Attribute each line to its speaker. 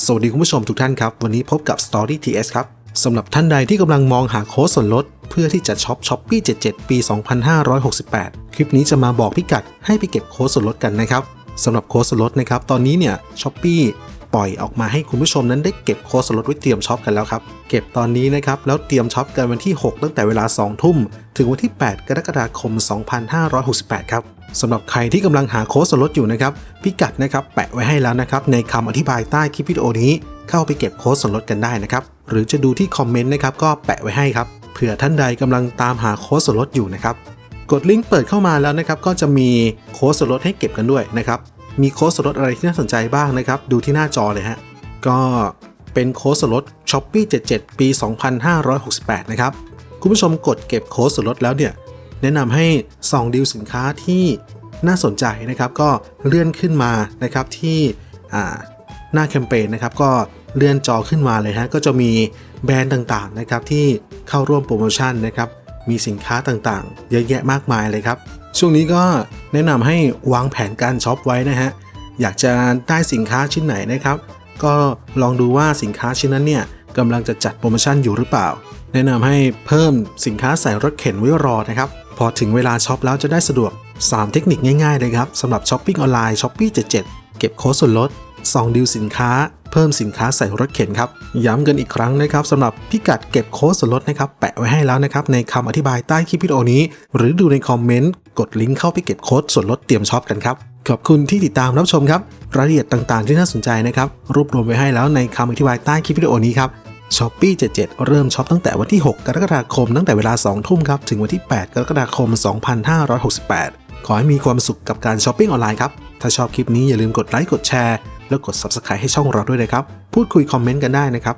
Speaker 1: สวัสดีคุณผู้ชมทุกท่านครับ วันนี้พบกับ Story TS ครับสำหรับท่านใดที่กำลังมองหาโค้ดส่วนลด เพื่อที่จะช็อปช้อปปี้77 ปี 2568 คลิปนี้จะมาบอกพิกัดให้ไปเก็บโค้ดส่วนลดกันนะครับสำหรับโค้ดส่วนลดนะครับ ตอนนี้เนี่ยช้อปปี้ ปล่อยออกมาให้คุณผู้ชมนั้นได้เก็บโค้ดส่วนลดไว้เตรียมช็อปกันแล้วครับ เก็บตอนนี้นะครับ แล้วเตรียมช็อปกันวันที่ 6 ตั้งแต่เวลา 2 ทุ่ม ถึงวันที่ 8 กรกฎาคม 2568 ครับสำหรับใครที่กำลังหาโค้ดส่วนลดอยู่นะครับพิกัดนะครับแปะไว้ให้แล้วนะครับในคำอธิบายใต้คลิปวิดีโอนี้ เข้าไปเก็บโค้ดส่วนลดกันได้นะครับหรือจะดูที่คอมเมนต์นะครับก็แปะไว้ให้ครับเผื่อท่านใดกำลังตามหาโค้ดส่วนลดอยู่นะครับกดลิงก์เปิดเข้ามาแล้วนะครับก็จะมีโค้ดส่วนลดให้เก็บกันด้วยนะครับ มีโค้ดส่วนลดอะไรที่น่าสนใจบ้างนะครับ ดูที่หน้าจอเลยฮะ ก็เป็นโค้ดส่วนลด s h o p ปี้77 ปี 2568 นะครับ คุณผู้ชมกดเก็บโค้ดส่วนลดแล้วเนี่ย แนะนำให้ส่องดีลสินค้าที่น่าสนใจนะครับ ก็เลื่อนขึ้นมานะครับที่หน้าแคมเปญนะครับ ก็เลื่อนจอขึ้นมาเลยฮะ ก็จะมีแบรนด์ต่างๆนะครับที่เข้าร่วมโปรโมชั่นนะครับ มีสินค้าต่างๆ เยอะแยะมากมายเลยครับ ช่วงนี้ก็ แนะนำให้วางแผนการช็อปไว้นะฮะ อยากจะได้สินค้าชิ้นไหนนะครับ ก็ลองดูว่าสินค้าชิ้นนั้นเนี่ยกำลังจะจัดโปรโมชั่นอยู่หรือเปล่า แนะนำให้เพิ่มสินค้าใส่รถเข็นไว้รอนะครับ พอถึงเวลาช็อปแล้วจะได้สะดวก 3 เทคนิคง่ายๆเลยครับสำหรับช้อปปิ้งออนไลน์ช้อปปี้77 เก็บโค้ดส่วนลดซองดิวสินค้า เพิ่มสินค้าใส่รถเข็นครับ ย้ำกันอีกครั้งนะครับสำหรับพิกัดเก็บโค้ดส่วนลดนะครับแปะไว้ให้แล้วนะครับในคำอธิบายใต้คลิปวิดีโอนี้ หรือดูในคอมเมนต์กดลิงก์เข้าไปเก็บโค้ดส่วนลดเตรียมช็อปกันครับขอบคุณที่ติดตามรับชมครับรายละเอียดต่างๆ ที่น่าสนใจนะครับรวบรวมไว้ให้แล้วในคำอธิบายใต้คลิปวิดีโอนี้ครับช้อปปี้77 เริ่มช็อปตั้งแต่วันที่ 6 กรกฎาคมตั้งแต่เวลา 2 ทุ่มครับ ถึงวันที่ 8 กรกฎาคม 2568 ขอให้มีความสุขกับการช้อปปิ้งออนไลน์ครับ ถ้าชอบคลิปนี้อย่าลืมกดไลค์ กดแชร์ แล้วกด Subscribe ให้ช่องเราด้วยนะครับ พูดคุยคอมเมนต์กันได้นะครับ